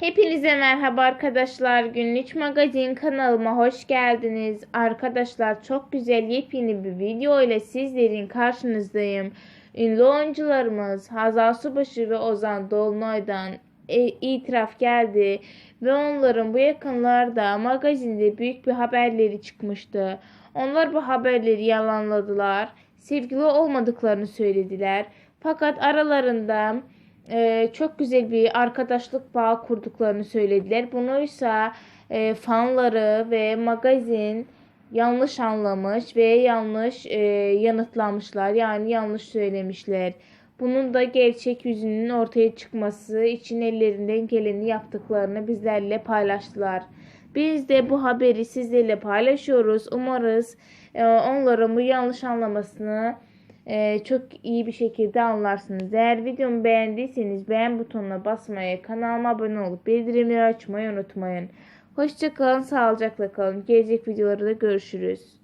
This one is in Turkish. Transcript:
Hepinize merhaba arkadaşlar. Günlük Magazin kanalıma hoş geldiniz. Arkadaşlar çok güzel yepyeni bir video ile sizlerin karşınızdayım. Ünlü oyuncularımız Hazal Subaşı ve Ozan Dolunay'dan e, itiraf geldi ve onların bu yakınlarda magazinde büyük bir haberleri çıkmıştı. Onlar bu haberleri yalanladılar. Sevgili olmadıklarını söylediler. Fakat aralarında e, çok güzel bir arkadaşlık bağı kurduklarını söylediler. Bunu ise e, fanları ve magazin yanlış anlamış ve yanlış e, yanıtlamışlar. Yani yanlış söylemişler. Bunun da gerçek yüzünün ortaya çıkması için ellerinden geleni yaptıklarını bizlerle paylaştılar. Biz de bu haberi sizlerle paylaşıyoruz. Umarız e, onların bu yanlış anlamasını e, çok iyi bir şekilde anlarsınız. Eğer videomu beğendiyseniz beğen butonuna basmayı, kanalıma abone olup bildirimleri açmayı unutmayın. Hoşçakalın, sağlıcakla kalın. Gelecek videolarda görüşürüz.